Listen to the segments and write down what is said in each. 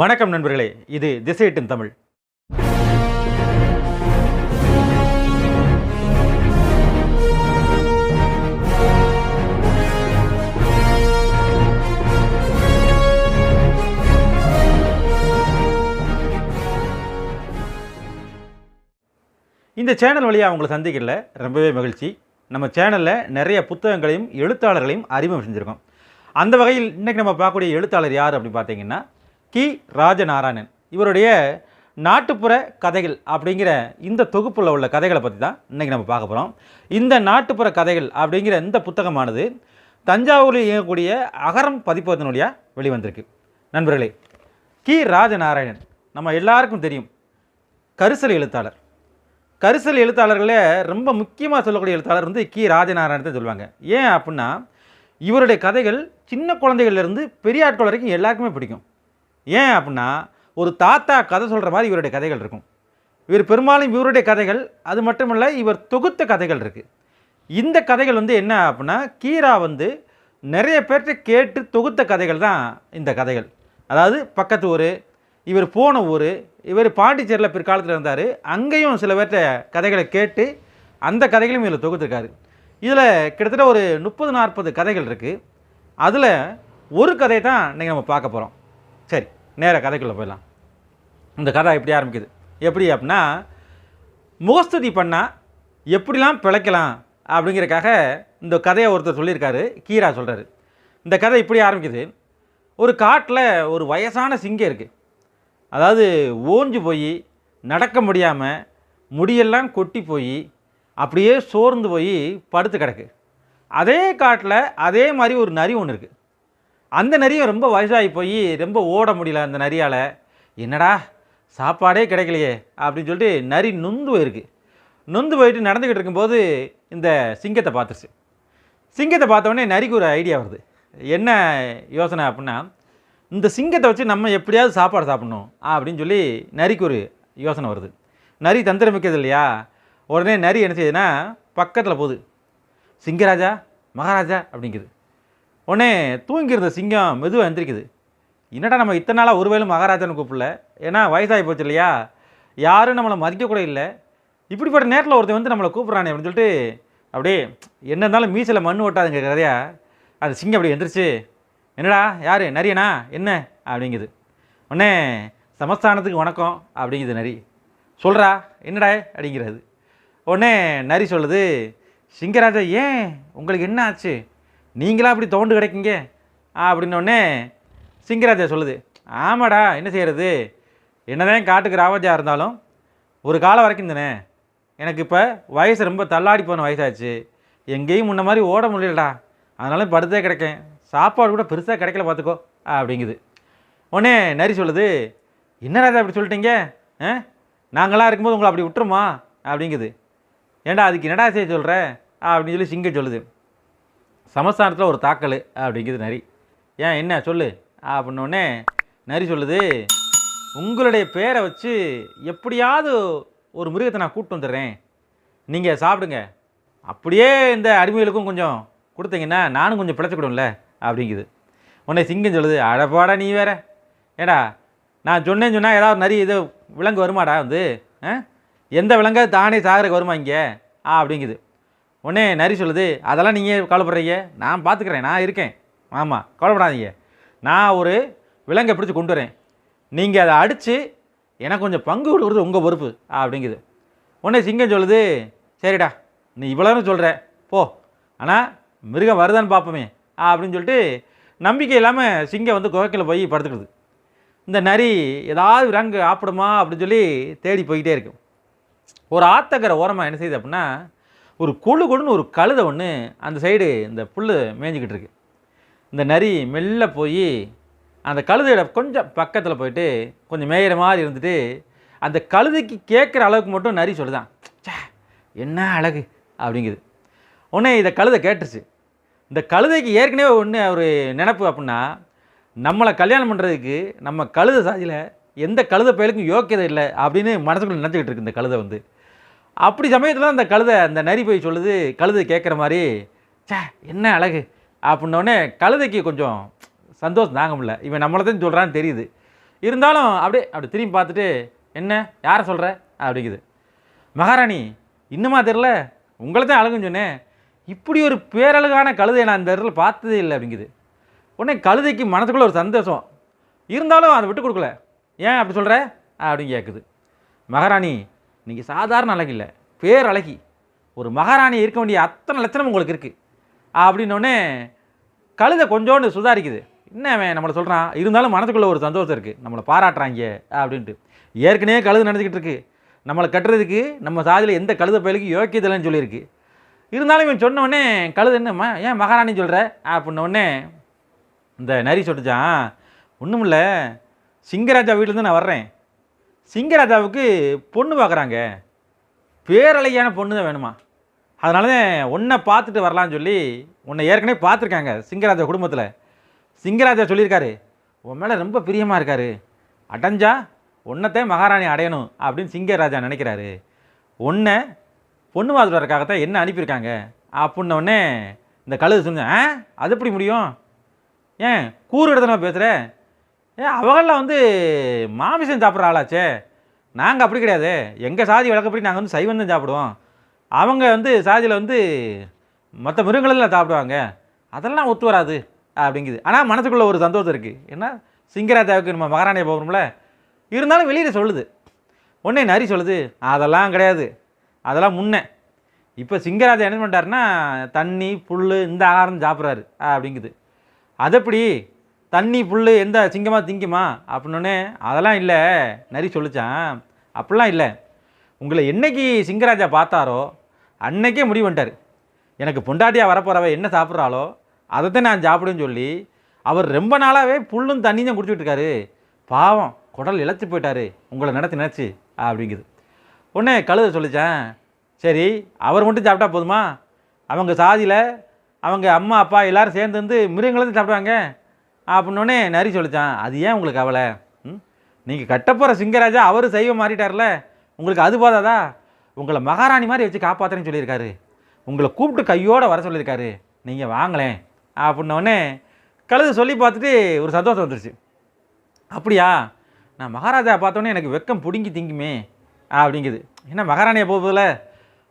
வணக்கம் நண்பர்களே இது திசையிட்டும் தமிழ். இந்த சேனல் வழியாக அவங்களை சந்திக்கல ரொம்பவே மகிழ்ச்சி. நம்ம சேனலில் நிறைய புத்தகங்களையும் எழுத்தாளர்களையும் அறிமுகம் செஞ்சுருக்கோம். அந்த வகையில் இன்றைக்கி நம்ம பார்க்கக்கூடிய எழுத்தாளர் யார் அப்படின்னு பார்த்தீங்கன்னா கி. ராஜநாராயணன். இவருடைய நாட்டுப்புற கதைகள் அப்படிங்கிற இந்த தொகுப்பில் உள்ள கதைகளை பற்றி தான் இன்றைக்கி நம்ம பார்க்க போகிறோம் இந்த நாட்டுப்புற கதைகள் அப்படிங்கிற இந்த புத்தகமானது தஞ்சாவூரில் இயங்கக்கூடிய அகரம் பதிப்பகத்தினுடைய வெளிவந்திருக்கு. நண்பர்களே கி. ராஜநாராயணன் நம்ம எல்லாருக்கும் தெரியும். கரிசல் எழுத்தாளர். கரிசல் எழுத்தாளர்களே ரொம்ப முக்கியமாக சொல்லக்கூடிய எழுத்தாளர் வந்து கி. ராஜநாராயணத்தை சொல்லுவாங்க. ஏன் அப்படின்னா இவருடைய கதைகள் சின்ன குழந்தைகள்லேருந்து பெரிய ஆட்கள் வரைக்கும் எல்லாருக்குமே பிடிக்கும். ஏன் அப்படின்னா ஒரு தாத்தா கதை சொல்கிற மாதிரி இவருடைய கதைகள் இருக்கும். இவர் பெரும்பாலும் இவருடைய கதைகள் அது மட்டுமல்ல இவர் தொகுத்த கதைகள் இருக்குது இந்த கதைகள் வந்து என்ன அப்படின்னா கீரா வந்து நிறைய பேர்கிட்ட கேட்டு தொகுத்த கதைகள் தான் இந்த கதைகள். அதாவது பக்கத்து ஊர் இவர் போன ஊர் இவர் பாண்டிச்சேரியில் பிற்காலத்தில் இருந்தார் அங்கேயும் சில பேர்கிட்ட கதைகளை கேட்டு அந்த கதைகளையும் இதில் தொகுத்துருக்காரு. இதில் கிட்டத்தட்ட ஒரு முப்பது நாற்பது கதைகள் இருக்குது அதில் ஒரு கதை தான் இன்றைக்கி நம்ம பார்க்க போகிறோம் சரி நேராக கதைக்குள்ளே போயிடலாம். இந்த கதை எப்படி ஆரம்பிக்குது? எப்படி அப்படின்னா முகஸ்துதி பண்ணால் எப்படிலாம் பிழைக்கலாம் அப்படிங்கிறக்காக இந்த கதையை ஒருத்தர் சொல்லியிருக்காரு கீரா சொல்கிறாரு இந்த கதை இப்படி ஆரம்பிக்குது. ஒரு காட்டில் ஒரு வயசான சிங்கம் இருக்குது அதாவது ஓஞ்சு போய் நடக்க முடியாமல் முடியெல்லாம் கொட்டி போய் அப்படியே சோர்ந்து போய் படுத்து கிடக்கு. அதே காட்டில் அதே மாதிரி ஒரு நரி ஒன்று இருக்குது அந்த நரியும் ரொம்ப வயசாகி போய் ரொம்ப ஓட முடியல அந்த நரியால். என்னடா சாப்பாடே கிடைக்கலையே அப்படின்னு சொல்லிட்டு நரி நொந்து போயிருக்கு. நொந்து போயிட்டு நடந்துக்கிட்டு இருக்கும்போது இந்த சிங்கத்தை பார்த்துருச்சு. சிங்கத்தை பார்த்த உடனே நரிக்கு ஒரு ஐடியா வருது. என்ன யோசனை அப்படின்னா இந்த சிங்கத்தை வச்சு நம்ம எப்படியாவது சாப்பாடு சாப்பிட்ணும் அப்படின்னு சொல்லி நரிக்கு ஒரு யோசனை வருது. நரி தந்திரம் மிக்கது இல்லையா? உடனே நரி என்ன செய்யுதுன்னா பக்கத்தில் போகுது. சிங்கராஜா மகாராஜா அப்படிங்குது. உடனே தூங்கியிருந்த சிங்கம் மெதுவாக எந்திரிக்குது. என்னடா நம்ம இத்தனை நாளாக ஒருவேளும் மகாராஜான்னு கூப்பிடல? ஏன்னா வயசாகி போச்சு இல்லையா? யாரும் நம்மளை மதிக்கக்கூட இல்லை. இப்படிப்பட்ட நேரத்தில் ஒருத்தன் வந்து நம்மளை கூப்பிட்றானே அப்படின்னு சொல்லிட்டு அப்படியே என்ன இருந்தாலும் மீசில் மண் ஓட்டாதுங்க கதையா அந்த சிங்கம் அப்படி எந்திரிச்சு என்னடா யார் நரியனா? என்ன? அப்படிங்குது. உடனே சமஸ்தானத்துக்கு வணக்கம் அப்படிங்குது நரி. சொல்கிறா என்னடா அப்படிங்கிறது. உடனே நரி சொல்லுது சிங்கராஜா ஏன்? உங்களுக்கு என்ன ஆச்சு? நீங்களாம் அப்படி தோண்டு கிடைக்கீங்க? அப்படின்னோடனே சிங்கராஜா சொல்லுது ஆமாடா என்ன செய்கிறது என்னதான் காட்டுக்கு ராவஜா இருந்தாலும் ஒரு காலம் வரைக்கும் தானே? எனக்கு இப்போ வயசு ரொம்ப தள்ளாடி போன வயசாச்சு. எங்கேயும் முன்ன மாதிரி ஓட முடியலடா. அதனால படுத்தே கிடைக்கேன். சாப்பாடு கூட பெருசாக கிடைக்கல பார்த்துக்கோ அப்படிங்குது. உடனே நரி சொல்லுது என்ன ராஜா அப்படி சொல்லிட்டீங்க? ஆ? நாங்களாம் இருக்கும்போது உங்களை அப்படி விட்டுருமா? அப்படிங்குது. ஏன்டா அதுக்கு என்னடா செய்ய சொல்கிற அப்படின்னு சொல்லி சிங்க சொல்லுது. சமஸ்தானத்தில் ஒரு தாக்கல் அப்படிங்குது நரி. ஏன் என்ன சொல்லு? அப்படின்னோடனே நரி சொல்லுது உங்களுடைய பேரை வச்சு எப்படியாவது ஒரு மிருகத்தை நான் கூப்பிட்டு வந்துடுறேன். நீங்கள் சாப்பிடுங்க. அப்படியே இந்த அடிமைகளுக்கும் கொஞ்சம் கொடுத்தீங்கன்னா நானும் கொஞ்சம் பிழைச்சிக்கிடும்ல அப்படிங்குது. உடனே சிங்கம் சொல்லுது அடப்பாடா நீ வேற. ஏடா நான் சொன்னேன்னு சொன்னால் ஏதாவது நரி இது விலங்கு வருமாடா வந்து? ஆ? எந்த விலங்காக தானே சாகருக்கு வருமா இங்கே? ஆ அப்படிங்குது. உடனே நரி சொல்லுது அதெல்லாம் நீங்கள் கவலைப்படுறீங்க? நான் பார்த்துக்கிறேன் நான் இருக்கேன். ஆமாம் கவலைப்படாதீங்க. நான் ஒரு விலங்கை பிடிச்சி கொண்டு வரேன். நீங்கள் அதை அடித்து எனக்கு கொஞ்சம் பங்கு கொடுக்குறது உங்கள் பொறுப்பு அப்படிங்குது. உடனே சிங்கம் சொல்லுது சரிடா நீ இவ்வளோன்னு சொல்கிற போ. ஆனால் மிருகம் வருதான்னு பார்ப்போமே அப்படின்னு சொல்லிட்டு நம்பிக்கை இல்லாமல் சிங்கம் வந்து குகைக்கில் போய் படுத்துக்குது. இந்த நரி ஏதாவது விலங்கு ஆப்பிடுமா? அப்படின்னு சொல்லி தேடி போய்கிட்டே இருக்கும் ஒரு ஆத்தக்கரை ஓரமாக என்ன செய்யுது அப்படின்னா ஒரு கொழு கொழுன்னு ஒரு கழுதை ஒன்று அந்த சைடு இந்த புல் மேய்ஞ்சிக்கிட்டு இருக்கு. இந்த நரி மெல்ல போய் அந்த கழுதையோட கொஞ்சம் பக்கத்தில் போயிட்டு கொஞ்சம் மேயிற மாதிரி இருந்துட்டு அந்த கழுதைக்கு கேட்குற அளவுக்கு மட்டும் நரி சொல்லுதான். ச்சே என்ன அழகு அப்படிங்குது. உடனே இதை கழுதை கேட்டுருச்சு. இந்த கழுதைக்கு ஏற்கனவே ஒன்று ஒரு நினப்பு அப்படின்னா நம்மளை கல்யாணம் பண்ணுறதுக்கு நம்ம கழுதை சாதியில் எந்த கழுத பயலுக்கும் யோக்கியதை இல்லை அப்படின்னு மனசுக்குள்ளே நினச்சிக்கிட்டு இருக்கு இந்த கழுதை வந்து. அப்படி சமயத்தில் அந்த கழுதை அந்த நரி போய் சொல்லுது கழுதை கேட்குற மாதிரி சே என்ன அழகு? அப்படின்னோடனே கழுதைக்கு கொஞ்சம் சந்தோஷம் தாங்க முடியல. இவன் நம்மளை தான் சொல்கிறான்னு தெரியுது. இருந்தாலும் அப்படியே அப்படி திரும்பி பார்த்துட்டு என்ன யாரை சொல்கிற அப்படிங்குது. மகாராணி இன்னுமா தெரில உங்களை தான் அழகுன்னு சொன்னேன். இப்படி ஒரு பேரழகான கழுதையை நான் இந்த இடத்துல பார்த்ததே இல்லை அப்படிங்குது. உடனே கழுதைக்கு மனதுக்குள்ளே ஒரு சந்தோஷம். இருந்தாலும் அதை விட்டு கொடுக்கல. ஏன் அப்படி சொல்கிற அப்படின்னு கேட்குது மகாராணி நீங்கள் சாதாரண அழகு இல்லை பேர் அழகி ஒரு மகாராணி இருக்க வேண்டிய அத்தனை லட்சணம் உங்களுக்கு இருக்குது அப்படின்னோடனே கழுதை கொஞ்சோண்டு சுதாரிக்குது. என்ன அவன் நம்மளை சொல்கிறான் இருந்தாலும் மனதுக்குள்ளே ஒரு சந்தோஷம் இருக்குது நம்மளை பாராட்டுறாங்க அப்படின்ட்டு. ஏற்கனவே கழுது நடந்துக்கிட்டு இருக்கு. நம்மளை கட்டுறதுக்கு நம்ம சாதியில் எந்த கழுத பயலுக்கு யோக்கியதில்லைன்னு சொல்லியிருக்கு. இருந்தாலும் இவன் சொன்ன கழுது என்னம்மா? ஏன் மகாராணி சொல்கிற அப்படின்னோடனே இந்த நரி சொல்லிச்சான் ஒன்றுமில்ல சிங்கராஜா வீட்டிலேருந்து நான் வர்றேன். சிங்கராஜாவுக்கு பொண்ணு பார்க்குறாங்க. பேரழகியான பொண்ணு தான் வேணுமா? அதனால தான் உன்னை பார்த்துட்டு வரலான்னு சொல்லி உன்னை ஏற்கனவே பார்த்துருக்காங்க சிங்கராஜா குடும்பத்தில். சிங்கராஜா சொல்லியிருக்காரு உன் மேலே ரொம்ப பிரியமாக இருக்காரு. அடைஞ்சா உன்னத்தே மகாராணி அடையணும் அப்படின்னு சிங்கராஜா நினைக்கிறாரு. உன்னை பொண்ணு பார்த்துட்டு என்ன அனுப்பியிருக்காங்க? அப்படின்ன உடனே இந்த கழுது சொன்னேன் ஆ அது எப்படி முடியும்? ஏன் கூறு இடத்துல பேசுகிற ஏன் அவங்களாம் வந்து மாமிசம் சாப்பிட்ற ஆளாச்சே. நாங்கள் அப்படி கிடையாது. எங்கள் சாதி வழக்கப்படி நாங்கள் வந்து சைவம் தான் சாப்பிடுவோம். அவங்க வந்து சாதியில் வந்து மற்ற மிருகங்களெல்லாம் சாப்பிடுவாங்க. அதெல்லாம் ஒத்து வராது அப்படிங்குது. ஆனால் மனசுக்குள்ள ஒரு சந்தோஷம் இருக்குது ஏன்னா சிங்கராஜாவுக்கு நம்ம மகாராணியை போகணும்ல? இருந்தாலும் வெளியில் சொல்லுது. உடனே நரி சொல்லுது அதெல்லாம் கிடையாது. அதெல்லாம் முன்னே. இப்போ சிங்கராஜா என்ன பண்ணிட்டாருன்னா தண்ணி புல் இந்த ஆகாரம் சாப்பிட்றாரு. அப்படிங்குது. அது எப்படி தண்ணி புல் எந்த சிங்கமாக திங்குமா? அப்படின்னோடனே அதெல்லாம் இல்லை நரி சொல்லிச்சான் அப்படிலாம் இல்லை. உங்களை என்னைக்கு சிங்கராஜா பார்த்தாரோ அன்னைக்கே முடிவு பண்ணிட்டார் எனக்கு பொண்டாட்டியாக வரப்போகிறவ என்ன சாப்பிட்றாளோ அதைத்தான் நான் சாப்பிடுன்னு சொல்லி அவர் ரொம்ப நாளாகவே புல்லும் தண்ணியும் தான் குடிச்சிட்டு இருக்காரு. பாவம் குடல் இழைச்சி போயிட்டாரு. உங்களை நடத்தி நினச்சி அப்படிங்குது. உடனே கழுத சொல்லிச்சேன் சரி அவர் மட்டும் சாப்பிட்டா போதுமா? அவங்க சாதியில் அவங்க அம்மா அப்பா எல்லோரும் சேர்ந்து வந்து மிருகங்களும் சாப்பிடுவாங்க. அப்படின்னோடனே நரி சொல்லிச்சான். அது ஏன் உங்களுக்கு கவலை? ம்? நீங்கள் கட்டப்போகிற சிங்கராஜா அவர் சைவம் மாறிட்டார்ல. உங்களுக்கு அது போதாதா? உங்களை மகாராணி மாதிரி வச்சு காப்பாற்றுறேன்னு சொல்லியிருக்காரு. உங்களை கூப்பிட்டு கையோடு வர சொல்லியிருக்காரு. நீங்கள் வாங்களேன். அப்படின்னோடனே கழுது சொல்லி பார்த்துட்டு ஒரு சந்தோஷம் வந்துருச்சு. அப்படியா? நான் மகாராஜா பார்த்தோன்னே எனக்கு வெக்கம் பிடுங்கி திங்குமே அப்படிங்குது. என்ன மகாராணியை போகுதுல?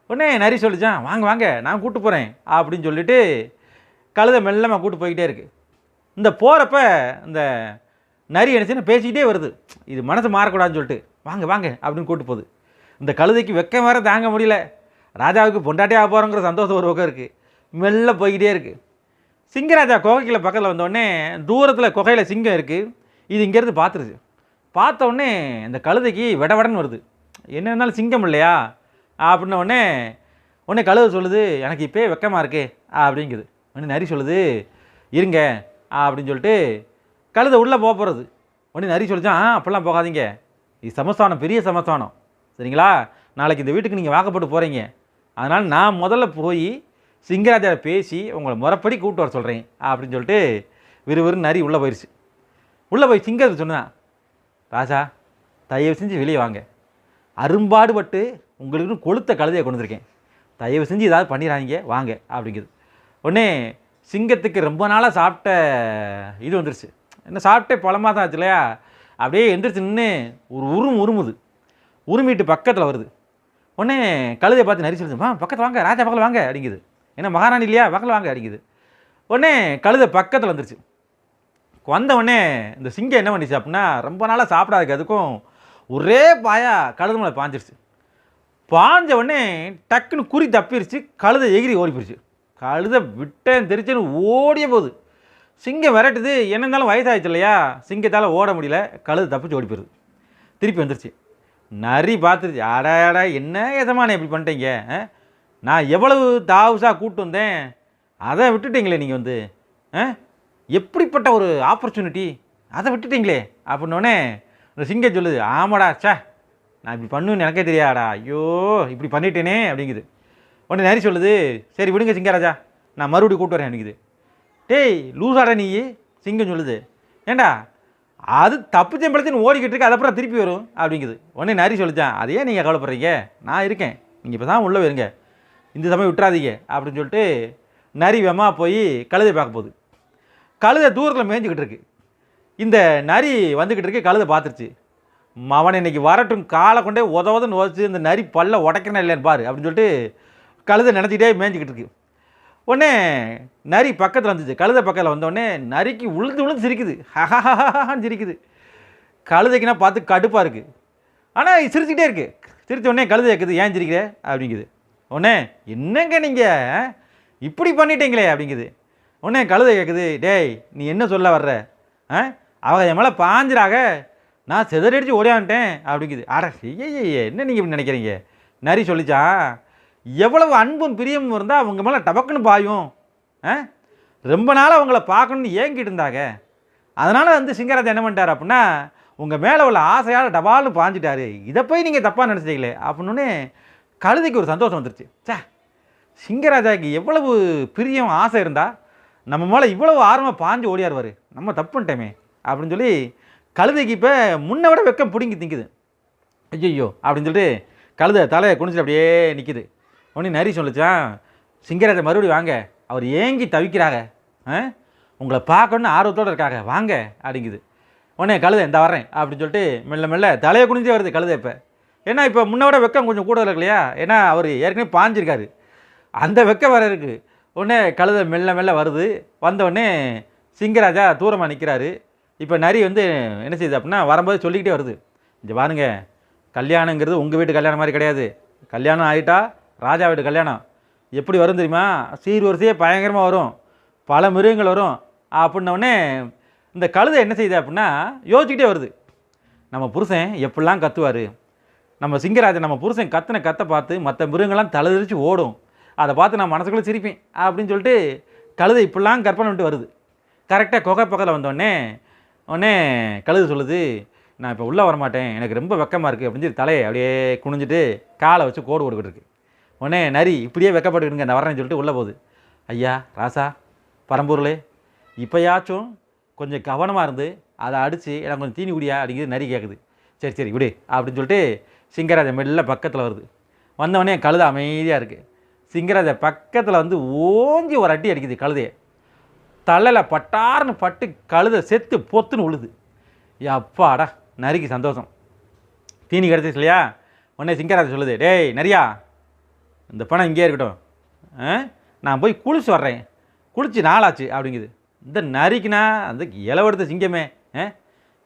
உடனே நரி சொல்லிச்சான் வாங்க வாங்க நான் கூப்பிட்டு போகிறேன் அப்படின்னு சொல்லிட்டு கழுதை மெல்லமாக கூப்பிட்டு போய்கிட்டே இருக்குது இந்த போகிறப்ப இந்த நரி என்னச்சுன்னா பேசிக்கிட்டே வருது. இது மனசு மாறக்கூடாதுன்னு சொல்லிட்டு. வாங்க வாங்க அப்படின்னு கூட்டு போகுது. இந்த கழுதைக்கு வெக்க வேற தாங்க முடியல. ராஜாவுக்கு பொண்டாட்டியாக போகிறோங்கிற சந்தோஷம் ஒரு பக்கம் இருக்குது மெல்ல போய்கிட்டே இருக்குது சிங்கராஜா குகைக்கில் பக்கத்தில் வந்தோடனே தூரத்தில் குகையில் சிங்கம் இருக்குது இது இங்கேருந்து பார்த்துருச்சு. பார்த்த உடனே இந்த கழுதைக்கு விடவடன்னு வருது. என்ன இருந்தாலும் சிங்கம் இல்லையா? அப்படின்ன உடனே உடனே கழுதை சொல்லுது எனக்கு இப்போயே வெக்கமாக இருக்கே அப்படிங்குது. உடனே நரி சொல்லுது இருங்க அப்படின்னு சொல்லிட்டு கழுதை உள்ளே போக போகிறது உடனே நரி சொல்லிச்சான் ஆ அப்படிலாம் போகாதீங்க. இது சமஸ்தானம் பெரிய சமஸ்தானம். சரிங்களா? நாளைக்கு இந்த வீட்டுக்கு நீங்கள் வாக்கப்பட்டு போகிறீங்க அதனால் நான் முதல்ல போய் சிங்கராஜாவை பேசி உங்களை முறைப்படி கூப்பிட்டு வர சொல்கிறேன் அப்படின்னு சொல்லிட்டு விறுவிறுன்னு நரி உள்ளே போயிடுச்சு உள்ளே போய் சிங்கத்தை சொன்னான் ராஜா தயவு செஞ்சு வெளியே வாங்க. அரும்பாடுபட்டு உங்களுக்கு கொளுத்த கழுதையை கொண்டு வந்திருக்கேன். தயவு செஞ்சு ஏதாவது பண்ணிடுறாங்க வாங்க அப்படிங்குது. உடனே சிங்கத்துக்கு ரொம்ப நாளாக சாப்பிட்ட இது வந்துருச்சு. என்ன சாப்பிட்டே பழமாக தான் ஆச்சு இல்லையா? அப்படியே எந்திரிச்சு நின்று ஒரு உருமு உருமுது. உருமிட்டு பக்கத்தில் வருது. உடனே கழுதையை பார்த்து நரி சொல்லுது வா பக்கத்தில் வாங்க ராஜா பக்கத்தில் வாங்க அப்படிங்குது. ஏன்னா மகாராணி இல்லையா? பக்கத்தில் வாங்க அப்படிங்குது. உடனே கழுதை பக்கத்தில் வந்துருச்சு. வந்த உடனே இந்த சிங்கம் என்ன பண்ணிச்சு அப்படின்னா ரொம்ப நாளாக சாப்பிடாதுக்கு அதுக்கும் ஒரே பாயா கழுது மேலே பாஞ்சிருச்சு. பாஞ்ச உடனே டக்குன்னு குறி தப்பிருச்சு கழுதை எகிரி ஓடி போயிடுச்சு கழுத விட்டேன் தெரிச்சுன்னு ஓடிய போகுது சிங்கம் விரட்டுது என்ன இருந்தாலும் வயசாகிடுச்சு இல்லையா? சிங்கத்தால் ஓட முடியல கழுது தப்பிச்சு ஓடி போயிருது. திருப்பி வந்துருச்சு. நரி பார்த்துருச்சு. அடா என்ன எதமான இப்படி பண்ணிட்டீங்க? ஆ? நான் எவ்வளவு தாவுசாக கூப்பிட்டு வந்தேன்? அதை விட்டுட்டீங்களே நீங்கள் வந்து. ஆ? எப்படிப்பட்ட ஒரு ஆப்பர்ச்சுனிட்டி அதை விட்டுட்டீங்களே? அப்படின்னோடனே இந்த சிங்கம் சொல்லுது ஆமாடா சே நான் இப்படி பண்ணுன்னு எனக்கே தெரியாடா ஐயோ இப்படி பண்ணிட்டேனே அப்படிங்குது. உடனே நரி சொல்லுது. சரி விடுங்க சிங்கராஜா. நான் மறுபடியும் கூப்பிட்டு வரேன் எனக்கு டேய் லூசாடா நீ. சிங்கம் சொல்லுது. ஏண்டா? அது தப்பு செம்பளத்தின்னு ஓடிக்கிட்டு இருக்கு அதப்புறம் திருப்பி வரும் அப்படிங்குது. உடனே நரி சொல்லிச்சான் அதையே நீங்கள் கவலைப்படுறீங்க. நான் இருக்கேன். நீங்கள் இப்போ தான் உள்ளே வருங்க. இந்த சமயம் விட்டுறாதீங்க அப்படின்னு சொல்லிட்டு நரி வேமா போய் கழுதை பார்க்க போகுது. கழுதை தூரத்தில் மேய்ஞ்சிக்கிட்டு இருக்கு. இந்த நரி வந்துக்கிட்டு இருக்கு கழுதை பார்த்துருச்சு. மவன் இன்னைக்கு வரட்டும் காலை கொண்டே உத உதன்னு உதச்சு இந்த நரி பல்ல உடைக்கிறனா இல்லைன்னு பாரு அப்படின்னு சொல்லிட்டு கழுதை நினச்சிக்கிட்டே மேய்ஞ்சிக்கிட்டு இருக்கு. உடனே நரி பக்கத்தில் வந்துச்சு. கழுதை பக்கத்தில் வந்தோடனே நரிக்கு உளுந்து உளுந்து சிரிக்குது. ஹஹஹான்னு சிரிக்குது. கழுதைக்குன்னா பார்த்து கடுப்பாக இருக்குது ஆனால் சிரிச்சுக்கிட்டே இருக்குது சிரித்த உடனே கழுதை கேட்குது ஏன் சிரிக்கிற? அப்படிங்குது. உடனே என்னங்க நீங்கள் இப்படி பண்ணிட்டீங்களே? அப்படிங்குது. உடனே கழுதை கேட்குது டேய் நீ என்ன சொல்ல வர்ற? ஆ? அவங்க என் மேலே பாஞ்சிராக. நான் செதறடிச்சு ஓடியான்ட்டேன் அப்படிங்குது. அட ஐயே என்ன நீங்கள் இப்படி நினைக்கிறீங்க? நரி சொல்லிச்சான். எவ்வளவு அன்பும் பிரியமும் இருந்தால் அவங்க மேலே டபக்குன்னு பாயும். ஆ? ரொம்ப நாள் அவங்கள பார்க்கணுன்னு ஏங்கிட்டு இருந்தாங்க. அதனால் வந்து சிங்கராஜ் என்ன பண்ணிட்டார் அப்படின்னா உங்கள் மேலே உள்ள ஆசையால் டபால்னு பாஞ்சிட்டாரு. இதை போய் நீங்கள் தப்பாக நினச்சிட்டீங்களே அப்படின்னு கழுதைக்கு ஒரு சந்தோஷம் வந்துருச்சு. சே சிங்கராஜாக்கு எவ்வளவு பிரியம் ஆசை இருந்தால் நம்ம மேலே இவ்வளவு ஆர்வமாக பாஞ்சு ஓடியாருவார் நம்ம தப்பு பண்ணிட்டோமே அப்படின்னு சொல்லி கழுதைக்கு இப்போ முன்னை விட வெக்கம் பிடுங்கி திங்குது. ஐயோ அப்படின்னு சொல்லிட்டு கழுதை தலையை குனிச்சிட்டு அப்படியே நிற்கிது உடனே நரி சொல்லிச்சான் சிங்கராஜா மறுபடியும் வாங்க. அவர் ஏங்கி தவிக்கிறாங்க. ஆ? உங்களை பார்க்கணுன்னு ஆர்வத்தோடு இருக்காங்க. வாங்க அப்படிங்குது. உடனே கழுதை இந்த வரேன் அப்படின்னு சொல்லிட்டு மெல்ல மெல்ல தலையை குனிஞ்சே வருது கழுதை இப்போ. ஏன்னா இப்போ முன்ன விட வெக்கம் கொஞ்சம் கூட இருக்கு இல்லையா? ஏன்னா அவர் ஏற்கனவே பாஞ்சிருக்காரு. அந்த வெக்கம் வர இருக்குது உடனே கழுதை மெல்ல மெல்ல வருது. வந்த சிங்கராஜா தூரமாக நிற்கிறாரு இப்போ நரி வந்து என்ன செய்யுது அப்படின்னா வரும்போது சொல்லிக்கிட்டே வருது. இங்கே பாருங்க கல்யாணங்கிறது உங்கள் வீட்டு கல்யாணம் மாதிரி கிடையாது. கல்யாணம் ஆகிட்டா ராஜா வீடு கல்யாணம். எப்படி வரும் தெரியுமா? சீர் வரிசையே பயங்கரமாக வரும். பல மிருகங்கள் வரும். அப்படின்னோடனே இந்த கழுதை என்ன செய்யுது அப்படின்னா யோசிச்சுக்கிட்டே வருது. நம்ம புருஷன் எப்படிலாம் கத்துவார்? நம்ம சிங்கராஜன் நம்ம புருஷன் கத்தின கத்தை பார்த்து மற்ற மிருகங்கள்லாம் தலைதிரிச்சு ஓடும். அதை பார்த்து நான் மனசுக்குள்ளே சிரிப்பேன். அப்படின்னு சொல்லிட்டு கழுதை இப்படிலாம் கற்பனை பண்ணிட்டு வருது. கரெக்டாக குகை பக்கத்தில் வந்தோடனே உடனே கழுதை சொல்லுது நான் இப்போ உள்ளே வரமாட்டேன். எனக்கு ரொம்ப வெக்கமாக இருக்குது அப்படின்னு சொல்லி தலையை அப்படியே குனிஞ்சிட்டு காலை வச்சு கோடு ஓடுக்கிட்டு இருக்கு. உடனே நரி இப்படியே வெக்கப்பட்டுக்கிடுங்க நான் வரேன்னு சொல்லிட்டு உள்ளே போகுது. ஐயா ராசா பரம்பூர்லே இப்போயாச்சும் கொஞ்சம் கவனமாக இருந்து அதை அடித்து எனக்கு கொஞ்சம் தீனி குடியா? அப்படிங்கிறது நரி கேட்குது சரி சரி விடு அப்படின்னு சொல்லிட்டு சிங்கராஜன் மெல்ல பக்கத்தில் வருது. வந்தவொடனே கழுதை அமைதியாக இருக்குது சிங்கராஜ பக்கத்தில் வந்து ஓஞ்சி ஒரு அட்டி அடிக்குது கழுதையை. தலையில் பட்டார்னு பட்டு கழுதை செத்து பொத்துன்னு உழுது. அப்பாடா நரிக்கு சந்தோஷம். தீனி கிடச்சிச்சு இல்லையா? உடனே சிங்கராஜன் சொல்லுது டேய் நரியா இந்த பணம் இங்கேயே இருக்கட்டும். ஆ? நான் போய் குளிச்சு வர்றேன். குளிச்சு நாளாச்சு அப்படிங்குது. இந்த நரிக்குனா அந்த இலவெடுத்த சிங்கமே ஆ?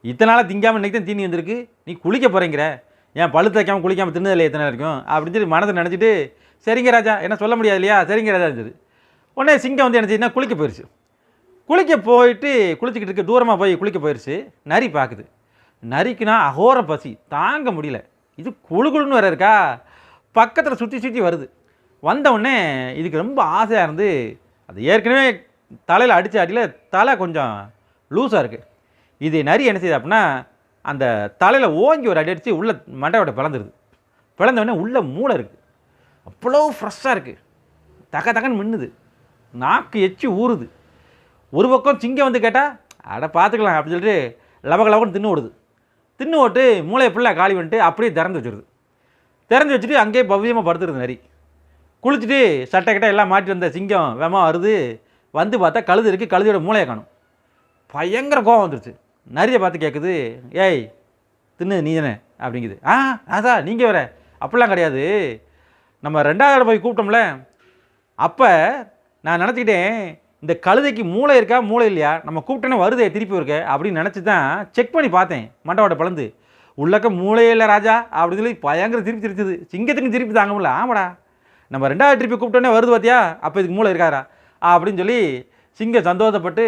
இத்தனை நாளாக திங்காமல் இன்றைக்கி தான் தீனி வந்திருக்கு. நீ குளிக்க போகிறேங்கிற ஏன் பழுத்து வைக்காமல் குளிக்காமல் தின்னதில்லை எத்தனை வரைக்கும் அப்படின்னு சொல்லி மனதை நினச்சிட்டு சரிங்க ராஜா என்ன சொல்ல முடியாது இல்லையா? சரிங்க ராஜா இருந்தது. உடனே சிங்கம் வந்து என்ன குளிக்க போயிடுச்சு குளிக்க போயிட்டு குளிச்சுக்கிட்டு இருக்க தூரமாக போய் குளிக்க போயிடுச்சு நரி பார்க்குது நரிக்குனா அகோர பசி. தாங்க முடியல. இது குழு குழுன்னு வேற இருக்கா? பக்கத்தில் சுற்றி சுற்றி வருது. வந்தவுடனே இதுக்கு ரொம்ப ஆசையாக இருந்து அது ஏற்கனவே தலையில் அடித்த அடியில் தலை கொஞ்சம் லூஸாக இருக்குது இது நரி என்ன செய்யுது அப்படின்னா அந்த தலையில் ஓங்கி ஒரு அடி அடித்து உள்ள மண்டையோட பிளந்துருது. பிளந்த உடனே உள்ள மூளை இருக்குது அவ்வளோ ஃப்ரெஷ்ஷாக இருக்குது தக்க தக்கன்னு மின்னுது. நாக்கு எச்சி ஊறுது. ஒரு பக்கம் சிங்கம் வந்து கேட்டால் அட பார்த்துக்கலாம் அப்படின்னு சொல்லிட்டு லவக லவகன்னு தின்னு ஓடுது. தின்னு ஓட்டு மூளையை ஃபுல்லாக காலி பண்ணிட்டு அப்படியே திறந்து வச்சுருது. திறந்து வச்சுட்டு அங்கேயே பவ்யமாக படுத்துருது நரி. குளிச்சுட்டு சட்டை கிட்ட எல்லாம் மாட்டி வந்த சிங்கம் வேமா வருது வந்து பார்த்தா கழுது இருக்குது கழுதையோட மூளையை காணும். பயங்கர கோவம் வந்துருச்சு. நரியை பார்த்து கேட்குது ஏய் தின்னு நீ தானே? அப்படிங்குது. ஆ அதா நீங்கள் வர அப்படிலாம் கிடையாது. நம்ம ரெண்டாவது போய் கூப்பிட்டோம்ல. அப்போ நான் நினச்சிக்கிட்டேன் இந்த கழுதைக்கு மூளை இருக்கா மூளை இல்லையா? நம்ம கூப்பிட்டோன்னே வருதே திருப்பி இருக்க அப்படின்னு நினச்சி தான் செக் பண்ணி பார்த்தேன் மண்டவோட பிளந்து. உள்ளக்க மூளையே இல்லை ராஜா அப்படின்னு சொல்லி பயங்கர திருப்பி திருச்சுது சிங்கத்துக்கு திருப்பி தாங்க முடியல ஆமாடா. நம்ம ரெண்டாவது திருப்பி கூப்பிட்டோன்னே வருது பார்த்தியா அப்போ இதுக்கு மூளை இருக்காரா அப்படின்னு சொல்லி சிங்கம் சந்தோஷப்பட்டு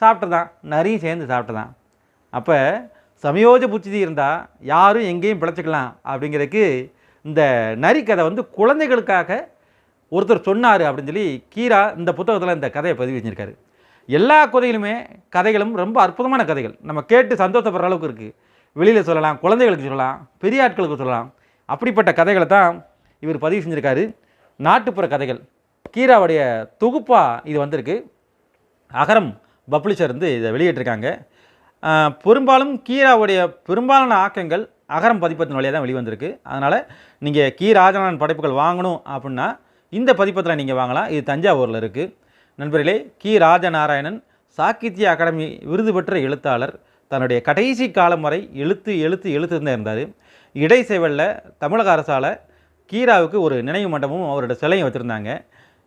சாப்பிட்டதான் நரியும் சேர்ந்து சாப்பிட்டதான் அப்போ சமயோஜ புச்சிதி இருந்தால் யாரும் எங்கேயும் பிழைச்சிக்கலாம் அப்படிங்கிறதுக்கு இந்த நரி கதை வந்து குழந்தைகளுக்காக ஒருத்தர் சொன்னார் அப்படின்னு சொல்லி கீரா இந்த புத்தகத்தில் இந்த கதையை பதிவு செஞ்சுருக்காரு. எல்லா கதையிலுமே கதைகளும் ரொம்ப அற்புதமான கதைகள். நம்ம கேட்டு சந்தோஷப்படுற அளவுக்கு இருக்குது வெளியில் சொல்லலாம் குழந்தைகளுக்கு சொல்லலாம் பெரிய ஆட்களுக்கு சொல்லலாம். அப்படிப்பட்ட கதைகளை தான் இவர் பதிவு செஞ்சுருக்காரு. நாட்டுப்புற கதைகள். கீராவுடைய தொகுப்பாக இது வந்திருக்கு. அகரம் பப்ளிஷர் வந்து இதை வெளியிட்டிருக்காங்க. பெரும்பாலும் கீராவுடைய பெரும்பாலான ஆக்கங்கள் அகரம் பதிப்பத்தின் வழியாக தான் வெளிவந்திருக்கு. அதனால் நீங்கள் கீ ராஜநாதன் படைப்புகள் வாங்கணும் அப்படின்னா இந்த பதிப்பத்தில் நீங்கள் வாங்கலாம். இது தஞ்சாவூரில் இருக்குது நண்பர்களே கி ராஜநாராயணன் சாகித்ய அகாடமி விருது பெற்ற எழுத்தாளர் தன்னுடைய கடைசி காலம் வரை எழுத்து எழுத்து எழுத்து இருந்தார். இடைசேவலில் தமிழக அரசால் கீராவுக்கு ஒரு நினைவு மண்டபமும் அவரோட சிலையும் வச்சுருந்தாங்க.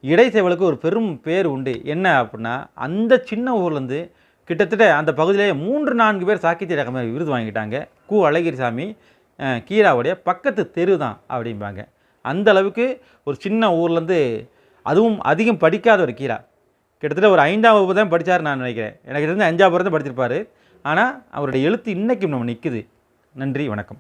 இடைசேவலுக்கு ஒரு பெரும் பேர் உண்டு. என்ன அப்படின்னா அந்த சின்ன ஊர்லேருந்து கிட்டத்தட்ட அந்த பகுதியிலே மூன்று நான்கு பேர் சாக்கித்திய அகாடமி விருது வாங்கிட்டாங்க கு. அழகிரிசாமி கீராவுடைய பக்கத்து தெரு தான் அப்படிம்பாங்க. அந்த அளவுக்கு ஒரு சின்ன ஊர்லேருந்து அதுவும் அதிகம் படிக்காத ஒரு கீரா. கிட்டத்தட்ட ஒரு ஐந்தாம் வகுப்பு தான் படித்தார் நான் நினைக்கிறேன். எனக்கு தெரிஞ்ச அஞ்சாவது தான் படிச்சிருப்பாரு. ஆனால் அவருடைய எழுத்து இன்றைக்கும் நம்ம நிற்குது நன்றி வணக்கம்.